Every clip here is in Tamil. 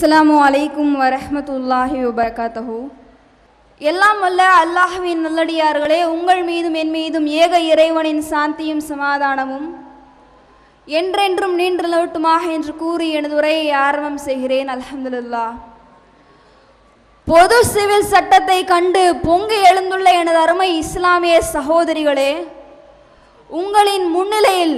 அஸ்லாம் அலைக்கும் வரஹ்மத்துல்லாஹி வபரகாத்தஹு. எல்லாம் வல்ல அல்லாஹுவின் நல்லடியார்களே உங்கள் மீதும் என் மீதும் ஏக இறைவனின் சாந்தியும் சமாதானமும் என்றென்றும் நின்று நிலவட்டுமாக என்று கூறி எனது உரையை ஆரம்பம் செய்கிறேன் அலமதுல்லா பொது சிவில் சட்டத்தை கண்டு பொங்கி எழுந்துள்ள எனது அருமை இஸ்லாமிய சகோதரிகளே உங்களின் முன்னிலையில்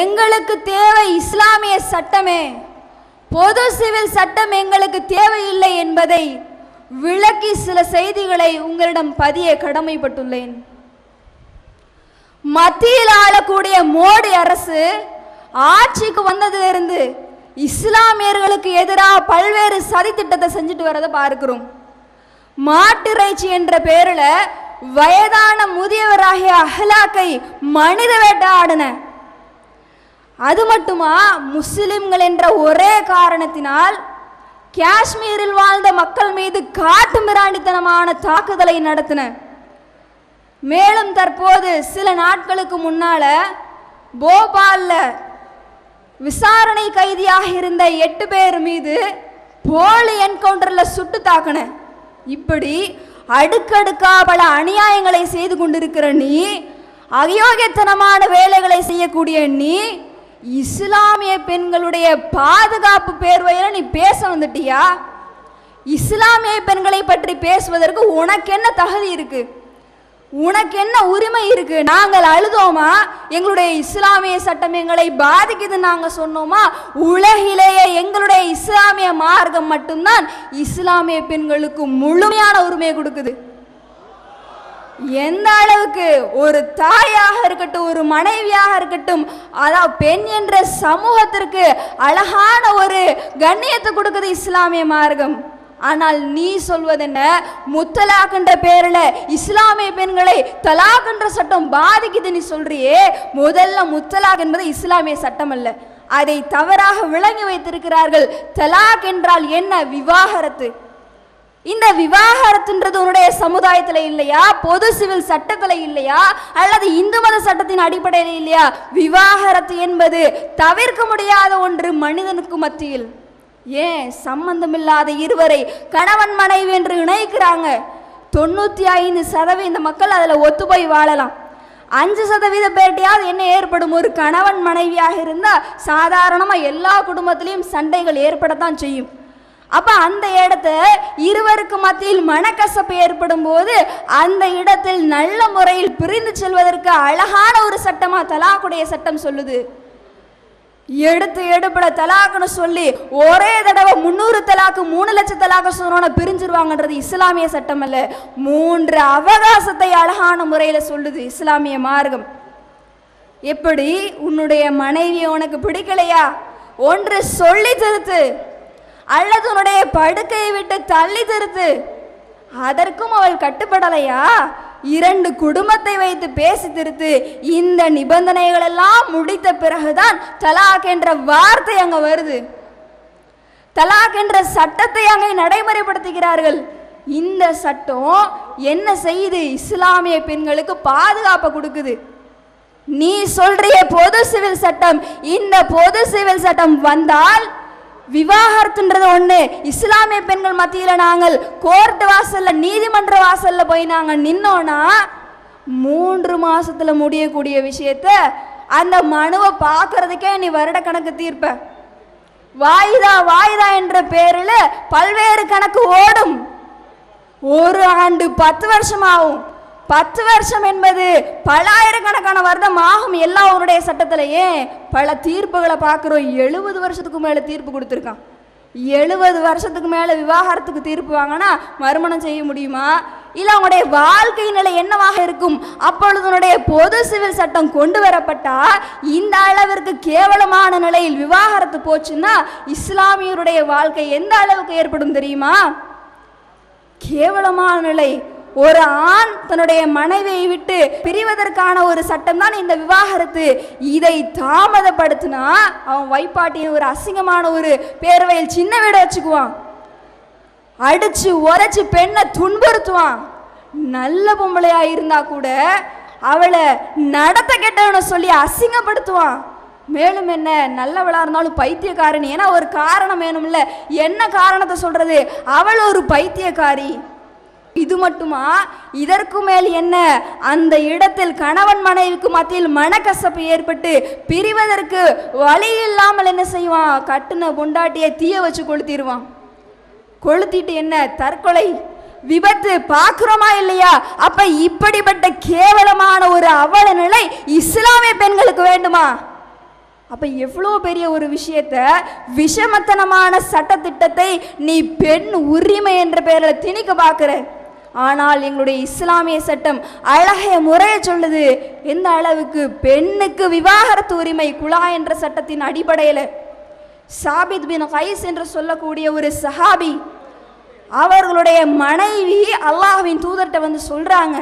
எங்களுக்கு தேவை இஸ்லாமிய சட்டமே. பொது சிவில் சட்டம் எங்களுக்கு தேவையில்லை என்பதை விளக்கி சில செய்திகளை உங்களிடம் பதிய கடமைப்பட்டுள்ளேன். மத்தியில் ஆளக்கூடிய மோடி அரசு ஆட்சிக்கு வந்ததிலிருந்து இஸ்லாமியர்களுக்கு எதிராக பல்வேறு சதித்திட்டத்தை செஞ்சுட்டு வரதை பார்க்கிறோம். மாட்டிறைச்சி என்ற பேரில் வயதான முதியவராகிய அஹ்லாக்கை மனித வேட்டையாடின அது மட்டுமா? முஸ்லிம்கள் என்ற ஒரே காரணத்தினால் காஷ்மீரில் வாழ்ந்த மக்கள் மீது காட்டு மிராண்டித்தனமான தாக்குதலை நடத்தின. மேலும் தற்போது சில நாட்களுக்கு முன்னால போபாலில் விசாரணை கைதியாக இருந்த எட்டு பேர் மீது போலி என்கவுண்டரில் சுட்டு தாக்கின. இப்படி அடுக்கடுக்கா பல அநியாயங்களை செய்து கொண்டிருக்கிற நீ அயோக்கியத்தனமான வேலைகளை செய்யக்கூடிய நீ இஸ்லாமிய பெண்களுடைய பாதுகாப்பு பேர்வையில் நீ பேச வந்துட்டியா? இஸ்லாமிய பெண்களை பற்றி பேசுவதற்கு உனக்கு என்ன தகுதி இருக்கு? உனக்கு என்ன உரிமை இருக்கு? நாங்கள் அழுதோமா? எங்களுடைய இஸ்லாமிய சட்டம் எங்களை பாதிக்குது நாங்கள் சொன்னோமா? உலகிலேயே எங்களுடைய இஸ்லாமிய மார்க்கம் மட்டும்தான் இஸ்லாமிய பெண்களுக்கு முழுமையான உரிமையை கொடுக்குது. எந்த அளவுக்கு ஒரு தாயாக இருக்கட்டும் ஒரு மனைவியாக இருக்கட்டும் அதான் பெண் என்ற சமூகத்திற்கு அழகான ஒரு கண்ணியத்தை கொடுக்குது இஸ்லாமிய மார்க்கம். ஆனால் நீ சொல்வதென்ன முத்தலாக் என்ற பேரில் இஸ்லாமிய பெண்களை தலாக் என்ற சட்டம் பாதிக்குது நீ சொல்றியே. முதல்ல முத்தலாக் என்பது இஸ்லாமிய சட்டம் அல்ல. அதை தவறாக விளங்கி வைத்திருக்கிறார்கள். தலாக் என்றால் என்ன? விவாகரத்து. இந்த விவாகரத்துன்றது உன்னுடைய சமுதாயத்தில் இல்லையா? பொது சிவில் சட்டத்தில் இல்லையா? அல்லது இந்து மத சட்டத்தின் அடிப்படையில் இல்லையா? விவாகரத்து என்பது தவிர்க்க முடியாத ஒன்று மனிதனுக்கு மத்தியில். ஏன்? சம்பந்தமில்லாத இருவரை கணவன் மனைவி என்று இணைக்கிறாங்க. தொண்ணூற்றி ஐந்து சதவீத மக்கள் அதில் ஒத்து போய் வாழலாம். அஞ்சு சதவீத பேட்டையாவது என்ன ஏற்படும்? ஒரு கணவன் மனைவியாக இருந்தால் சாதாரணமாக எல்லா குடும்பத்திலையும் சண்டைகள் ஏற்படத்தான் செய்யும். அப்ப அந்த இடத்த இருவருக்கு மத்தியில் மனக்கசப்பு ஏற்படும் போது அந்த இடத்தில் நல்ல முறையில் பிரிந்து செல்வதற்கு அழகான ஒரு சட்டமா தலாக்குடைய சட்டம் சொல்லுது. எடுத்து எடுப்பட தலாக்குன்னு சொல்லி ஒரே தடவை முந்நூறு தலாக்கு மூணு லட்சம் தலாக்கு சொன்னோட பிரிஞ்சிருவாங்கன்றது இஸ்லாமிய சட்டம் அல்ல. மூன்று அவகாசத்தை அழகான முறையில் சொல்லுது இஸ்லாமிய மார்க்கம். எப்படி? உன்னுடைய மனைவியை உனக்கு பிடிக்கலையா? ஒன்று சொல்லி திருத்து. அல்லது உன்னுடைய படுக்கையை விட்டு தள்ளி திருத்து. அதற்கும் அவள் கட்டுப்படலையா? இரண்டு குடும்பத்தை வைத்து பேசி திருத்து. இந்த நிபந்தனைகள் எல்லாம் முடித்த பிறகுதான் தலாக் என்ற வார்த்தை அங்க வருது. தலாக் என்ற சட்டத்தை அங்கே நடைமுறைப்படுத்துகிறார்கள். இந்த சட்டம் என்ன செய்யுது இஸ்லாமிய பெண்களுக்கு பாதுகாப்பை கொடுக்குது? நீ சொல்றிய பொது சிவில் சட்டம் இந்த பொது சிவில் சட்டம் வந்தால் விவாகரத்துன்றது ஒண்ணு. இஸ்லாமிய பெண்கள் மத்தியில நாங்கள் கோர்ட் வாசல்ல நீதிமன்ற வாசல்ல போய் நாங்க நின்னோன்னா மூன்று மாசத்துல முடியக்கூடிய விஷயத்த அந்த மனுவை பார்க்கறதுக்கே நீ வருடக்கணக்கு தீர்ப்ப. வாய்தா வாய்தா என்ற பேரில் பல்வேறு கணக்கு ஓடும். ஒரு ஆண்டு பத்து வருஷமாகும். பத்து வருஷம் என்பது பலாயிரக்கணக்கான வருடம் ஆகும் எல்லா அவருடைய சட்டத்திலேயே. பல தீர்ப்புகளை பார்க்குறோம். எழுபது வருஷத்துக்கு மேலே தீர்ப்பு கொடுத்துருக்கான். எழுபது வருஷத்துக்கு மேலே விவாகரத்துக்கு தீர்ப்பு வாங்கினா மறுமணம் செய்ய முடியுமா? இல்லை அவனுடைய வாழ்க்கை நிலை என்னவாக இருக்கும்? அப்பொழுதுனுடைய பொது சிவில் சட்டம் கொண்டு வரப்பட்டா? இந்த அளவிற்கு கேவலமான நிலையில் விவாகரத்து போச்சுன்னா இஸ்லாமியருடைய வாழ்க்கை எந்த அளவுக்கு ஏற்படும் தெரியுமா? கேவலமான நிலை. ஒரு ஆண் தன்னுடைய மனைவியை விட்டு பிரிவதற்கான ஒரு சட்டம் தான் இந்த விவாகரத்து. இதை தாமதப்படுத்தினா அவன் வைப்பாட்டியின் ஒரு அசிங்கமான ஒரு பேரவையில் சின்ன வீடை வச்சுக்குவான். அடிச்சு உரைச்சு பெண்ணை துன்புறுத்துவான். நல்ல பொம்பளையா இருந்தா கூட அவளை நடத்த கெட்டவனை சொல்லி அசிங்கப்படுத்துவான். மேலும் என்ன நல்லவளா இருந்தாலும் பைத்தியக்காரன் ஏன்னா ஒரு காரணம் வேணும்ல. என்ன காரணத்தை சொல்றது? அவள் ஒரு பைத்தியக்காரி. இது மட்டுமா? இதற்கு மேல் என்ன? அந்த இடத்தில் கணவன் மனைவிக்கு மத்தியில் மனக்கசப்பு ஏற்பட்டு பிரிவதற்கு வழி இல்லாமல் என்ன செய்வான்? கட்டுன பொண்டாட்டியை தீய வச்சு கொளுத்திடுவான். கொளுத்திட்டு என்ன? தற்கொலை. விபத்து பார்க்குறோமா இல்லையா? அப்ப இப்படிப்பட்ட கேவலமான ஒரு அவல நிலை இஸ்லாமிய பெண்களுக்கு வேண்டுமா? அப்ப எவ்வளோ பெரிய ஒரு விஷயத்த விஷமத்தனமான சட்டத்திட்டத்தை நீ பெண் உரிமை என்ற பெயரில் திணிக்க பார்க்குற? ஆனால் எங்களுடைய இஸ்லாமிய சட்டம் அழகிய முறையை சொல்லுது. எந்த அளவுக்கு பெண்ணுக்கு விவாகரத்து உரிமை குலா என்ற சட்டத்தின் அடிப்படையில் சாபித் பின் ஹைஸ் என்று சொல்லக்கூடிய ஒரு சஹாபி அவர்களுடைய மனைவி அல்லாஹ்வின் தூதர்கிட்ட வந்து சொல்றாங்க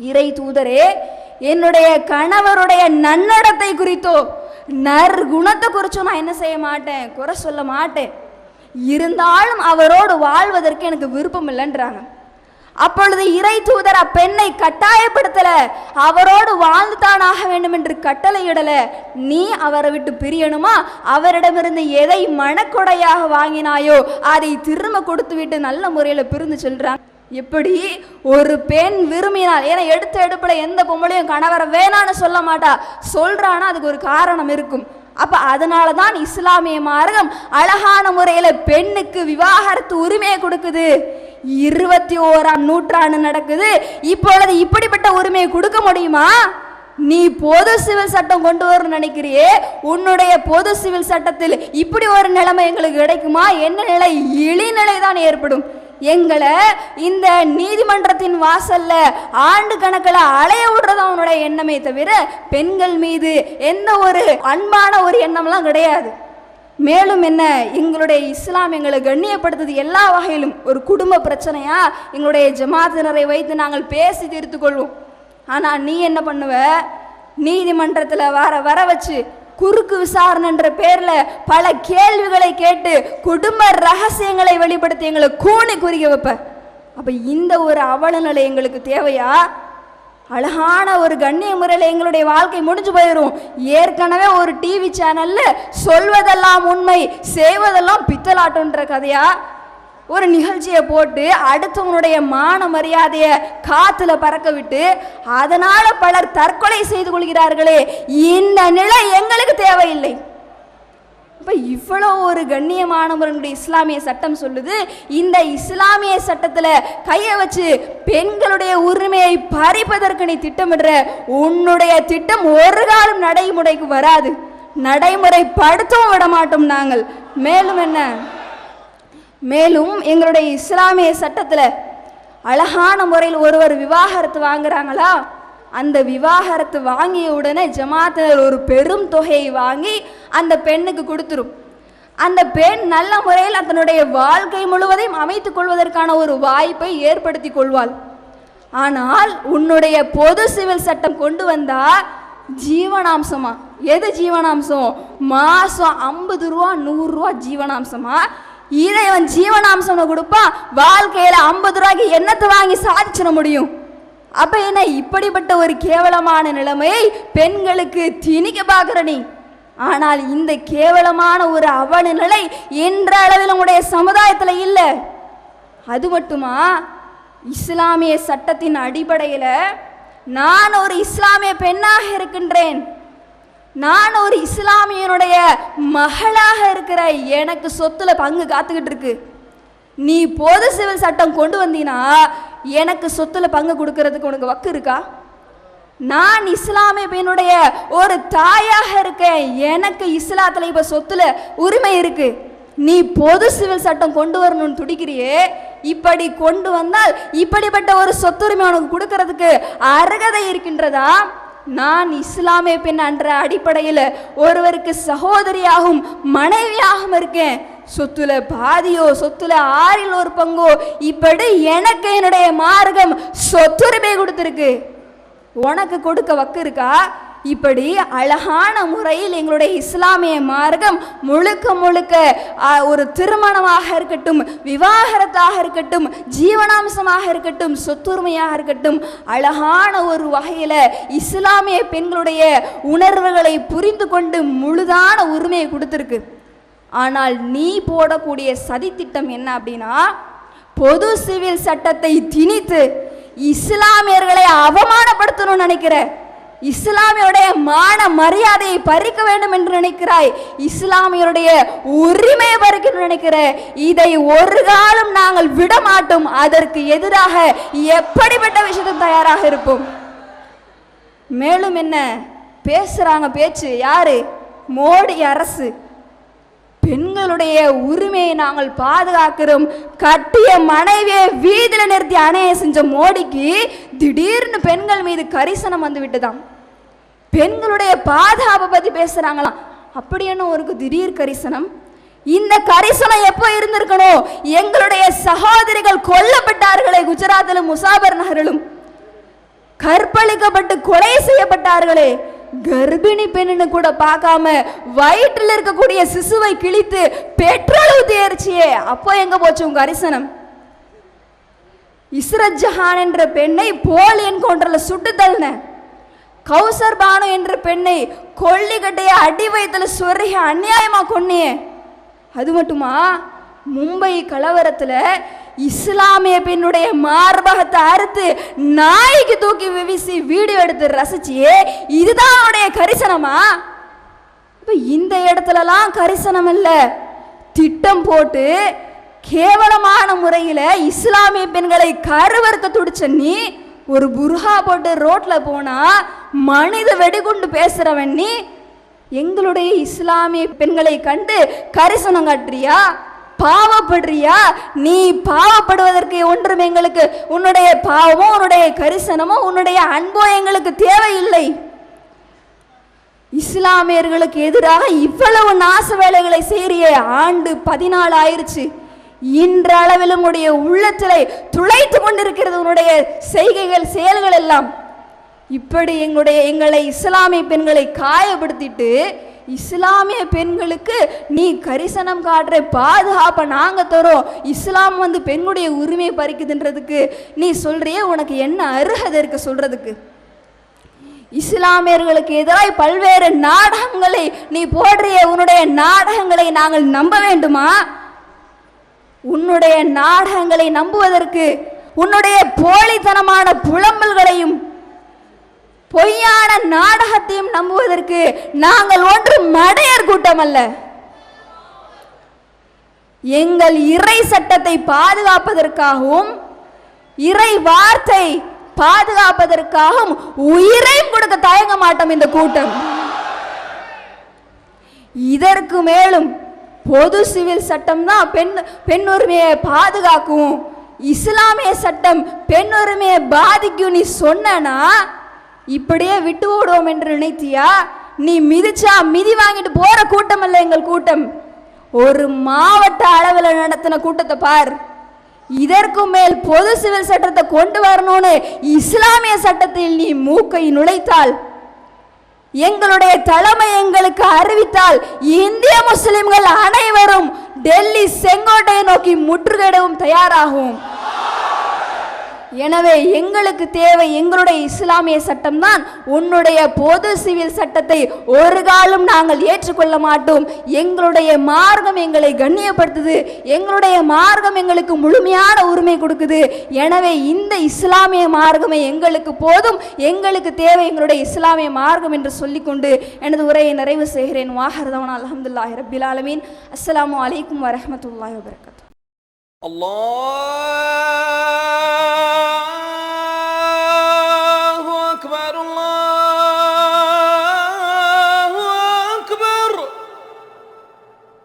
இறை தூதரே என்னுடைய கணவருடைய நன்னடத்தை குறித்தோ நற்குணத்தை குறிச்சோ நான் என்ன செய்ய மாட்டேன் குறை சொல்ல மாட்டேன். இருந்தாலும் அவரோடு வாழ்வதற்கு எனக்கு விருப்பம் இல்லைன்றாங்க. அப்பொழுது இறை தூதர் அப்பெண்ணை கட்டாயப்படுத்தல. அவரோடு வாழ்ந்துதான் ஆக வேண்டும் என்று கட்டளையிடல. நீ அவரை விட்டு பிரியணுமா? அவரிடமிருந்து எதை மனக்கொடையாக வாங்கினாயோ அதை திரும்ப கொடுத்து விட்டு நல்ல முறையில் பிரிந்து செல்றான். எப்படி ஒரு பெண் விரும்பினால் ஏன்னா எடுத்த எடுப்புல எந்த பொம்பளையும் கணவரை வேணான்னு சொல்ல மாட்டா. சொல்றானா அதுக்கு ஒரு காரணம் இருக்கும். அப்ப அதனால தான் இஸ்லாமிய மார்க்கம் அழகான முறையில பெண்ணுக்கு விவாகரத்து உரிமையை கொடுக்குது. இருபத்தி ஓராம் நூற்றாண்டு நடக்குது. இப்பொழுது இப்படிப்பட்ட உரிமையை கொடுக்க முடியுமா? நீ பொது சிவில் சட்டம் கொண்டு வரணும்னு நினைக்கிறியே. உன்னுடைய பொது சிவில் சட்டத்தில் இப்படி ஒரு நிலைமை எங்களுக்கு கிடைக்குமா? என்ன நிலை? இழிநிலை தான் ஏற்படும். எங்களை இந்த நீதிமன்றத்தின் வாசல்ல ஆண்டு கணக்கில் அலைய விடுறது அவனுடைய எண்ணமே தவிர பெண்கள் மீது எந்த ஒரு அன்பான ஒரு எண்ணம்லாம் கிடையாது. மேலும் என்ன எங்களுடைய இஸ்லாம் எங்களை கண்ணியப்படுத்துது எல்லா வகையிலும் ஒரு குடும்ப பிரச்சனையா? எங்களுடைய ஜமாத்தினரை வைத்து நாங்கள் பேசி தீர்த்து கொள்வோம். ஆனால் நீ என்ன பண்ணுவ? நீதிமன்றத்தில் வர வர வச்சு குறுக்கு விசாரணைன்ற பேரில் பல கேள்விகளை கேட்டு குடும்ப ரகசியங்களை வெளிப்படுத்தி எங்களை கூணி குறிக்க வைப்ப. அப்போ இந்த ஒரு அவலநிலை எங்களுக்கு தேவையா? அழகான ஒரு கண்ணிய முறையில் எங்களுடைய வாழ்க்கை முடிஞ்சு போயிடும் ஏற்கனவே ஒரு டிவி சேனல்ல சொல்வதெல்லாம் உண்மை செய்வதெல்லாம் பித்தலாட்டம்ன்ற கதையா? ஒரு நிகழ்ச்சியை போட்டு அடுத்தவனுடைய மான மரியாதையை காத்துல பறக்க விட்டு அதனால பலர் தற்கொலை செய்து கொள்கிறார்களே இந்த நிலை எங்களுக்கு தேவையில்லை. இப்போ இவ்வளோ ஒரு கண்ணியமானவர்களுடைய இஸ்லாமிய சட்டம் சொல்லுது. இந்த இஸ்லாமிய சட்டத்தில் கையை வச்சு பெண்களுடைய உரிமையை பறிப்பதற்கு நீ திட்டமிடுற. உன்னுடைய திட்டம் ஒரு காலம் நடைமுறைக்கு வராது. நடைமுறைப்படுத்தவும் விட மாட்டோம் நாங்கள். மேலும் என்ன? மேலும் எங்களுடைய இஸ்லாமிய சட்டத்தில் அழகான முறையில் ஒருவர் விவாகரத்து வாங்குறாங்களா? அந்த விவாகரத்து வாங்கிய உடனே ஜமாத்தினர் ஒரு பெரும் தொகையை வாங்கி அந்த பெண்ணுக்கு கொடுத்துரும். அந்த பெண் நல்ல முறையில் அதனுடைய வாழ்க்கை முழுவதையும் அமைத்துக் கொள்வதற்கான ஒரு வாய்ப்பை ஏற்படுத்தி கொள்வாள். ஆனால் உன்னுடைய பொது சிவில் சட்டம் கொண்டு வந்தா ஜீவனாம்சமா? எது ஜீவனாம்சம்? மாசம் ஐம்பது ரூபா நூறு ரூபா ஜீவனாம்சமா? இதை அவன் ஜீவனாம்சம் வாழ்க்கையில ஐம்பது ரூபாய்க்கு என்னத்தை வாங்கி சாதிச்சிட முடியும்? அப்ப என்ன இப்படிப்பட்ட ஒரு கேவலமான நிலைமையை பெண்களுக்கு திணிக்க பார்க்குற நீ? ஆனால் இந்த கேவலமான ஒரு அவல நிலை என்ற அளவில் உங்களுடைய சமுதாயத்தில் இல்லை. அது மட்டுமா? இஸ்லாமிய சட்டத்தின் அடிப்படையில் நான் ஒரு இஸ்லாமிய பெண்ணாக இருக்கின்றேன். நான் ஒரு இஸ்லாமியனுடைய மகளாக இருக்கிற எனக்கு சொத்துல பங்கு காத்துக்கிட்டு இருக்கு. நீ பொது சிவில் சட்டம் கொண்டு வந்தீனா எனக்கு சொத்துல பங்கு கொடுக்கறதுக்கு உனக்கு வக்கு இருக்கா? நான் இஸ்லாமிய பெண்ணுடைய ஒரு தாயாக இருக்கேன். எனக்கு இஸ்லாத்துல இப்ப சொத்துல உரிமை இருக்கு. நீ பொது சிவில் சட்டம் கொண்டு வரணும்னு துடிக்கிறியே. இப்படி கொண்டு வந்தால் இப்படிப்பட்ட ஒரு சொத்துரிமை உனக்கு கொடுக்கறதுக்கு அருகதை இருக்கின்றதா? நான் இஸ்லாமிய பெண் என்ற அடிப்படையில் ஒருவருக்கு சகோதரியாகவும் மனைவியாகவும் இருக்கேன். சொத்துல பாதியோ சொத்துல ஆறில் ஒரு பங்கோ இப்படி எனக்கு என்னுடைய மார்க்கம் சொத்துரிமை கொடுத்துருக்கு. உனக்கு கொடுக்க வக்கு இருக்கா? இப்படி அழகான முறையில் எங்களுடைய இஸ்லாமிய மார்க்கம் முழுக்க முழுக்க ஒரு திருமணமாக இருக்கட்டும் விவாகரத்தாக இருக்கட்டும் ஜீவனாம்சமாக இருக்கட்டும் சொத்துரிமையாக இருக்கட்டும் அழகான ஒரு வகையில் இஸ்லாமிய பெண்களுடைய உணர்வுகளை புரிந்து கொண்டு முழுதான உரிமையை கொடுத்துருக்கு. ஆனால் நீ போடக்கூடிய சதித்திட்டம் என்ன அப்படின்னா பொது சிவில் சட்டத்தை திணித்து இஸ்லாமியர்களை அவமானப்படுத்தணும்னு நினைக்கிற இஸ்லாமியருடைய மான மரியாதையை பறிக்க வேண்டும் என்று நினைக்கிறாய் இஸ்லாமியருடைய உரிமையை பறிக்கணும்னு நினைக்கிற இதை ஒரு காலம் நாங்கள் விட மாட்டோம் அதற்கு எதிராக எப்படிப்பட்ட விஷயத்தை தயாராக இருப்போம்? மேலும் என்ன பேசுறாங்க பேச்சு யாரு? மோடி அரசு. பெண்களுடைய உரிமையை நாங்கள் பாதுகாக்கிறோம். கட்டிய மனைவியை வீதியில் நிறுத்தி அணைய செஞ்ச மோடிக்கு திடீர்னு பெண்கள் மீது கரிசனம் வந்து விட்டுதாம். பெண்களுடைய பாதுகாப்பை பற்றி பேசுகிறாங்களாம் அப்படி என்ன ஒரு திடீர் கரிசனம்? இந்த கரிசனம் எப்போ இருந்திருக்கணும்? எங்களுடைய சகோதரிகள் கொல்லப்பட்டார்களே குஜராத்திலும் முசாபர் நகரிலும். கற்பழிக்கப்பட்டு கொலை செய்யப்பட்டார்களே. கர்ப்பிணி பெண்ணுன்னு கூட பார்க்காம வயிற்றில் இருக்கக்கூடிய சிசுவை கிழித்து பெட்ரோல் ஊத்தி அப்போ எங்க போச்சு உங்க அரிசனம்? இஸ்ரத் ஜஹான் என்ற பெண்ணை போல் என்கவுண்டர்ல சுட்டு தள்ளின. கௌசர் பானு என்ற பெண்ணை கொல்லிக்கட்டைய அடி வயத்துல சொருகி அநியாயமா கொன்னியே. அது மட்டுமா? மும்பை கலவரத்துல இஸ்லாமிய பெண்ணுடைய மார்பகத்தை அறுத்து நாய்க்கு தூக்கி வீசி வீடியோ எடுத்து ரசிச்சியே இதுதான் அவனுடைய கரிசனமா? இப்ப இந்த இடத்துலலாம் கரிசனம் இல்ல திட்டம் போட்டு கேவலமான முறையில இஸ்லாமிய பெண்களை கருவறுக்க துடிச்ச நீ ஒரு புர்ஹா போட்டு ரோட்ல போனா மனித வெடிகுண்டு பேசுறவன் நீ எங்களுடைய இஸ்லாமிய பெண்களை கண்டு கரிசனம் காட்டுறியா? பாவப்படுறியா? நீ பாவப்படுவதற்கு ஒன்றும் எங்களுக்கு உன்னுடைய பாவமோ உன்னுடைய கரிசனமோ உன்னுடைய அன்போ எங்களுக்கு தேவையில்லை. இஸ்லாமியர்களுக்கு எதிராக இவ்வளவு நாச வேலைகளை செய்கிறிய ஆண்டு பதினாலு ஆயிருச்சு. இன்றளவில் உன்னுடைய உள்ளத்திலே துளைத்து கொண்டிருக்கிறது உன்னுடைய செய்கைகள் செயல்கள் எல்லாம். இப்படி எங்களுடைய எங்களை இஸ்லாமிய பெண்களை காயப்படுத்திட்டு இஸ்லாமிய பெண்களுக்கு நீ கரிசனம் காட்டுற பாதுகாப்பை நாங்கள் தரோம். இஸ்லாம் வந்து பெண்களுடைய உரிமையை பறிக்குதுன்றதுக்கு நீ சொல்கிறியே உனக்கு என்ன அருகதை இருக்க சொல்றதுக்கு? இஸ்லாமியர்களுக்கு எதிராக பல்வேறு நாடகங்களை நீ போடுறிய உன்னுடைய நாடகங்களை நாங்கள் நம்ப வேண்டுமா? உன்னுடைய நாடகங்களை நம்புவதற்கு உன்னுடைய போலித்தனமான புலம்பல்களையும் பொய்யான நாடகத்தையும் நம்புவதற்கு நாங்கள் ஒன்று மடையர் கூட்டம் அல்ல. எங்கள் இறை சட்டத்தை பாதுகாப்பதற்காகவும் இறை வார்த்தை பாதுகாப்பதற்காகவும் உயிரையும் கொடுக்க தயங்க மாட்டோம் இந்த கூட்டம். இதற்கு மேலும் பொது சிவில் சட்டம் தான் பெண் பெண் உரிமையை பாதுகாக்கும். இஸ்லாமிய சட்டம் பெண் உரிமையை பாதிக்கும் நீ சொன்னா இப்படியே விட்டு விடுவோம் என்று நினைத்தியா? நீ மிதிச்சா மிதி வாங்கிட்டு போற கூட்டம் அல்ல எங்கள் கூட்டம். ஒரு மாவட்ட அளவில் நடத்தின கூட்டத்தை பார். இதற்கு மேல் பொது சிவில் சட்டத்தை கொண்டு வரணும்னு இஸ்லாமிய சட்டத்தில் நீ மூக்கை நுழைத்தால் எங்களுடைய தலைமை எங்களுக்கு அறிவித்தால் இந்திய முஸ்லிம்கள் அனைவரும் டெல்லி செங்கோட்டையை நோக்கி முற்றுகையிடவும் தயாராகும். எனவே எங்களுக்கு தேவை எங்களுடைய இஸ்லாமிய சட்டம் தான் உன்னுடைய பொது சிவில் சட்டத்தை ஒரு காலம் நாங்கள் ஏற்றுக்கொள்ள மாட்டோம். எங்களுடைய மார்க்கம் எங்களை கண்ணியப்படுத்துது. எங்களுடைய மார்க்கம் எங்களுக்கு முழுமையான உரிமை கொடுக்குது. எனவே இந்த இஸ்லாமிய மார்க்கமே எங்களுக்கு போதும். எங்களுக்கு தேவை எங்களுடைய இஸ்லாமிய மார்க்கம் என்று சொல்லிக்கொண்டு எனது உரையை நிறைவு செய்கிறேன். வாஹர்தவன். அலமதுல்லாஹி ரபில் ஆலமீன். அஸ்ஸலாமு அலைக்கும் வரஹ்மத்துல்லாஹி வபரகாத்துஹு Allah.